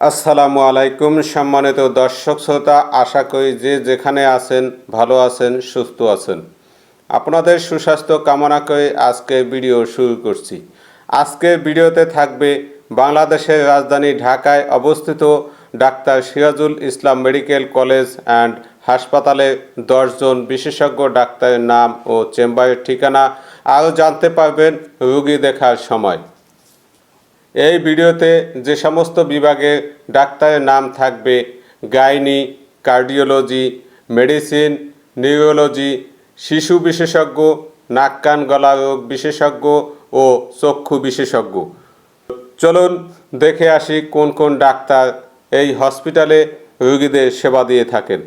আসসালামু আলাইকুম সম্মানিত দর্শক শ্রোতা, আশা করি যে যেখানে আছেন, ভালো আছেন, সুস্থ আছেন। আপনাদের সুস্বাস্থ্য কামনা করে আজকের ভিডিও শুরু করছি। আজকের ভিডিওতে থাকবে বাংলাদেশের রাজধানী ঢাকায় অবস্থিত doctor Sirajul Islam medical college and হাসপাতালে দশজন বিশেষজ্ঞ ডাক্তারের নাম ও চেম্বারের ঠিকানা আরও জানতে পারবেন রুগী দেখার সময়। এই ভিডিওতে যে সমস্ত বিভাগে ডাক্তারের নাম থাকবে, গাইনি, কার্ডিওলজি, মেডিসিন, নিউরোলজি, শিশু বিশেষজ্ঞ, নাক কান গলা রোগ বিশেষজ্ঞ ও চক্ষু বিশেষজ্ঞ। চলুন দেখে আসি কোন কোন ডাক্তার এই হসপিটালে রোগীদের সেবা দিয়ে থাকেন।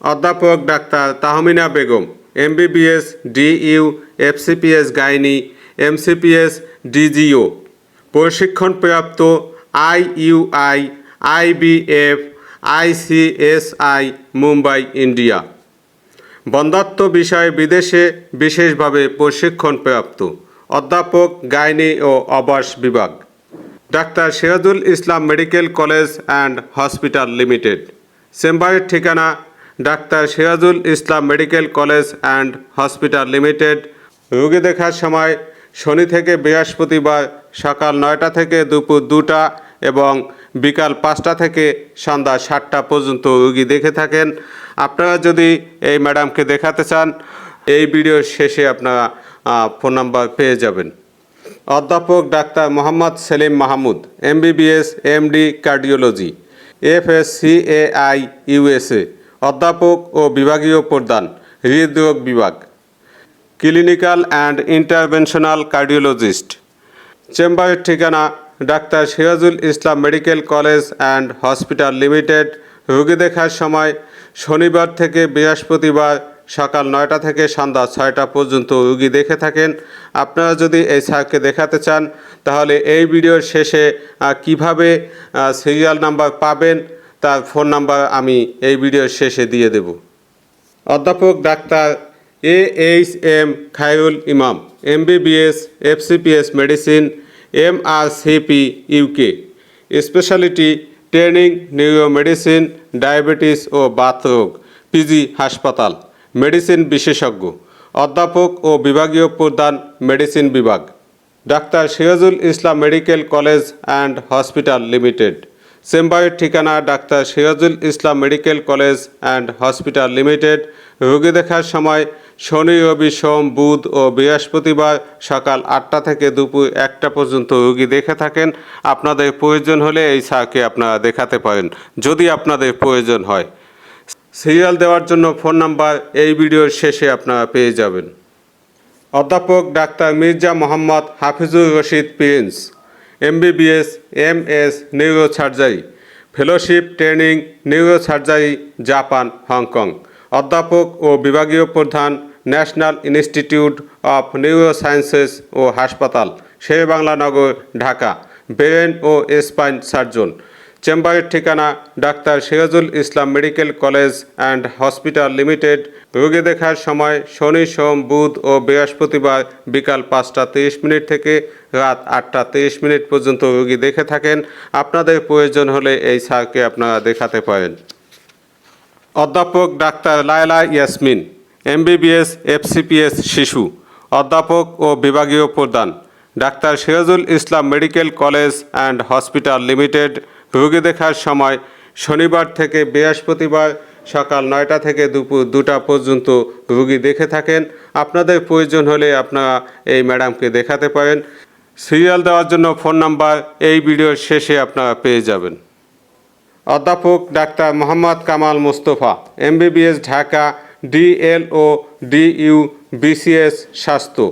অধ্যাপক doctor Tahmina Begum, MBBS, DU, FCPS, gynae, MCPS, DGO. প্রশিক্ষণপ্রাপ্ত IUI, IVF, ICSI, Mumbai, India. বন্ধাত্ম বিষয়ে বিদেশে বিশেষভাবে প্রশিক্ষণপ্রাপ্ত অধ্যাপক, গাইনি ও আবাস বিভাগ। Doctor Sirajul Islam medical college and hospital limited. চেম্বারের ঠিকানা, doctor Sirajul Islam medical college and hospital limited. রোগী দেখার সময় শনি থেকে বৃহস্পতিবার সকাল নয়টা থেকে দুপুর দুটা এবং বিকাল পাঁচটা থেকে সন্ধ্যা সাতটা পর্যন্ত রোগী দেখে থাকেন। আপনারা যদি এই ম্যাডামকে দেখাতে চান, এই ভিডিওর শেষে আপনারা ফোন নাম্বার পেয়ে যাবেন। অধ্যাপক doctor Mohammad Selim Mahmud, MBBS, MD, cardiology, FSCAI, USA, অধ্যাপক ও বিভাগীয় প্রদান হৃদরোগ বিভাগ, ক্লিনিক্যাল অ্যান্ড ইন্টারভেনশনাল কার্ডিওলজিস্ট। চেম্বারের ঠিকানা doctor Sirajul Islam medical college and hospital limited. রোগী দেখার সময় শনিবার থেকে বৃহস্পতিবার সকাল নয়টা থেকে সন্ধ্যা ছয়টা পর্যন্ত রুগী দেখে থাকেন। আপনারা যদি এই স্যারকে দেখাতে চান, তাহলে এই ভিডিওর শেষে কীভাবে সিরিয়াল নাম্বার পাবেন, তার ফোন নাম্বার আমি এই ভিডিওর শেষে দিয়ে দেব। অধ্যাপক doctor A H M Khairul Imam M MBBS FCPS medicine M R CP UK speciality training neuro medicine diabetes ও বাতরোগ পিজি হাসপাতাল মেডিসিন বিশেষজ্ঞ অধ্যাপক ও বিভাগীয় প্রধান মেডিসিন বিভাগ doctor Sirajul Islam medical college and hospital limited চেম্বারের ঠিকানা doctor Sirajul Islam medical college and hospital limited রোগী দেখার সময় শনি রবি সোম বুধ ও বৃহস্পতিবার সকাল আটটা থেকে দুপুর একটা পর্যন্ত রোগী দেখে থাকেন। আপনাদের প্রয়োজন হলে এই স্যারকে আপনারা দেখাতে পারেন, যদি আপনাদের প্রয়োজন হয়। সিরিয়াল দেওয়ার জন্য ফোন নাম্বার এই ভিডিওর শেষে আপনারা পেয়ে যাবেন। অধ্যাপক doctor Mirza Mohammad Hafizur Rashid Prince, MBBS M S neuro surgery fellowship training neuro surgery Japan, Hong Kong. অধ্যাপক ও বিভাগীয় প্রধান national institute of neuro sciences ও হাসপাতাল শেরেবাংলা নগর ঢাকা। ব্রেন ও স্পাইন সার্জন। চেম্বারের ঠিকানা doctor Sirajul Islam medical college and hospital limited. রোগী দেখার সময় শনি, সোম, বুধ ও বৃহস্পতিবার বিকাল পাঁচটা তিরিশ মিনিট থেকে রাত আটটা তিরিশ মিনিট পর্যন্ত রোগী দেখে থাকেন। আপনাদের প্রয়োজন হলে এই স্যারকে আপনারা দেখাতে পারেন। অধ্যাপক doctor Laila Yasmin. MBBS, FCPS শিশু, অধ্যাপক ও বিভাগীয় প্রধান, doctor Sirajul Islam medical college and hospital limited, রোগী দেখার সময় শনিবার থেকে বৃহস্পতিবার সকাল নয়টা থেকে দুপুর দুটা পর্যন্ত রোগী দেখে থাকেন। আপনাদের প্রয়োজন হলে আপনারা এই ম্যাডামকে দেখাতে পারেন। সিরিয়াল দেওয়ার জন্য ফোন নাম্বার এই ভিডিওর শেষে আপনারা পেয়ে যাবেন। অধ্যাপক doctor Mohammad Kamal Mostafa, MBBS, Dhaka DLO, DU, BCS, স্বাস্থ্য,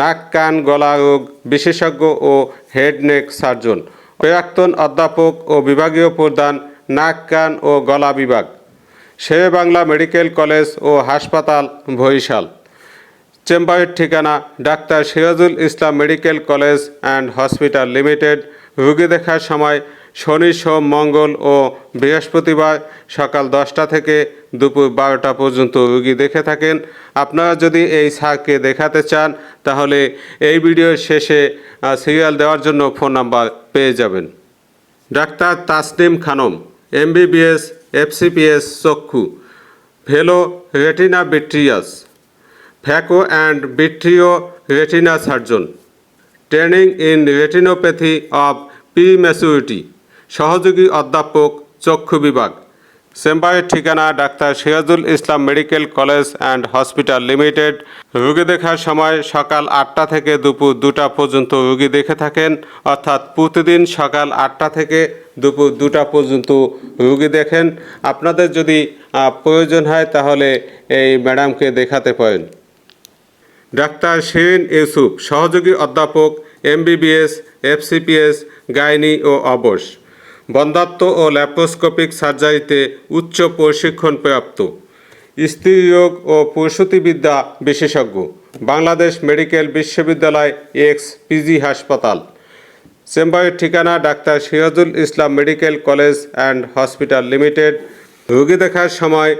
নাক, কান, গলা রোগ, বিশেষজ্ঞ ও হেড নেক সার্জন, প্রাক্তন অধ্যাপক ও বিভাগীয় প্রধান, নাক, কান ও গলা বিভাগ, শেরে বাংলা মেডিকেল কলেজ ও হাসপাতাল, বরিশাল, চেম্বারের ঠিকানা doctor Sirajul Islam medical college and hospital limited, রোগী দেখার সময় শনি, সোম, মঙ্গল ও বৃহস্পতিবার সকাল দশটা থেকে দুপুর বারোটা পর্যন্ত রুগী দেখে থাকেন। আপনারা যদি এই স্যারকে দেখাতে চান, তাহলে এই ভিডিওর শেষে সিরিয়াল দেওয়ার জন্য ফোন নাম্বার পেয়ে যাবেন। Doctor Tasnim Khanam, MBBS, FCPS, চক্ষু, ভেলো retina vitreous, phaco and vitreo retina surgeon, training in retinopathy of prematurity. সহযোগী অধ্যাপক, চক্ষু বিভাগ। চেম্বারের ঠিকানা doctor Sirajul Islam medical college and hospital limited. রোগী দেখার সময় সকাল আটটা থেকে দুপুর দুটা পর্যন্ত রোগী দেখে থাকেন, অর্থাৎ প্রতিদিন সকাল আটটা থেকে দুপুর দুটা পর্যন্ত রোগী দেখেন। আপনাদের যদি প্রয়োজন হয় তাহলে এই ম্যাডামকে দেখাতে পারেন। ডাক্তার শিরিন ইউসুফ, সহযোগী অধ্যাপক, এমবিবিএস, এফসিপিএস, গাইনি ও অবশ। বন্ধাত্ম ও ল্যাপ্রোস্কোপিক সার্জারিতে উচ্চ প্রশিক্ষণ প্রাপ্ত স্ত্রীরোগ ও প্রসূতিবিদ্যা বিশেষজ্ঞ। বাংলাদেশ মেডিকেল বিশ্ববিদ্যালয় এক্স পিজি হাসপাতাল। চেম্বারের ঠিকানা doctor Sirajul Islam medical college and hospital limited. রোগী দেখার সময়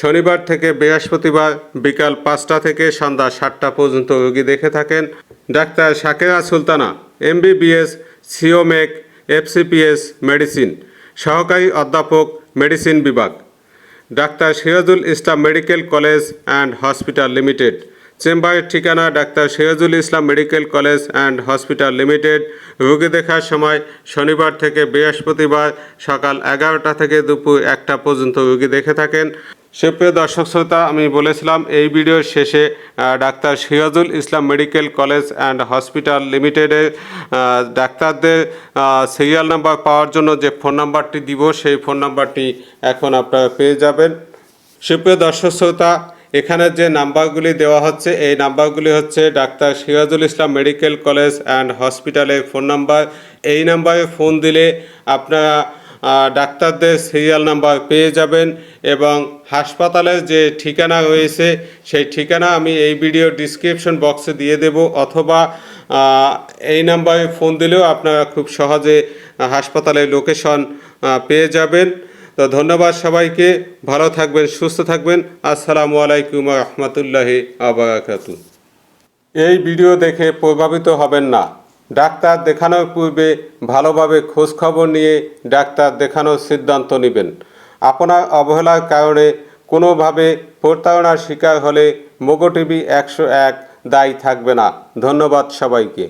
শনিবার থেকে বৃহস্পতিবার বিকাল পাঁচটা থেকে সন্ধ্যা সাতটা পর্যন্ত রোগী দেখে থাকেন ডাক্তার শাকেরা সুলতানা, এমবিবিএস, সিওমেক এফসিপিএস মেডিসিন, সহকারী অধ্যাপক মেডিসিন বিভাগ। Doctor Sirajul Islam medical college and hospital limited. চেম্বারের ঠিকানা doctor Sirajul Islam medical college and hospital limited. রোগী দেখার সময় শনিবার থেকে বৃহস্পতিবার সকাল এগারোটা থেকে দুপুর একটা পর্যন্ত রোগী দেখে থাকেন। সুপ্রিয় দর্শক শ্রোতা, আমি বলেছিলাম এই ভিডিওর শেষে doctor Sirajul Islam medical college and hospital লিমিটেডের ডাক্তারদের সিরিয়াল নাম্বার পাওয়ার জন্য যে ফোন নাম্বারটি দিব, সেই ফোন নাম্বারটি এখন আপনারা পেয়ে যাবেন। সুপ্রিয় দর্শক শ্রোতা, এখানে যে নাম্বারগুলি দেওয়া হচ্ছে, এই নাম্বারগুলি হচ্ছে doctor Sirajul Islam medical college and হসপিটালের ফোন নাম্বার। এই নাম্বারে ফোন দিলে আপনারা ডাক্তারদের সিরিয়াল নাম্বার পেয়ে যাবেন এবং হাসপাতালের যে ঠিকানা রয়েছে, সেই ঠিকানা আমি এই ভিডিও ডিসক্রিপশন বক্সে দিয়ে দেব। অথবা এই নাম্বারে ফোন দিলেও আপনারা খুব সহজে হাসপাতালের লোকেশন পেয়ে যাবেন। তো ধন্যবাদ সবাইকে। ভালো থাকবেন, সুস্থ থাকবেন। আসসালামু আলাইকুম রহমতুল্লাহি আবরাকাতু এই ভিডিও দেখে প্রভাবিত হবেন না। ডাক্তার দেখানোর পূর্বে ভালোভাবে খোঁজখবর নিয়ে ডাক্তার দেখানোর সিদ্ধান্ত নেবেন। আপনার অবহেলার কারণে কোনোভাবে প্রতারণার শিকার হলে মোগো টিভি একশো এক দায়ী থাকবে না। ধন্যবাদ সবাইকে।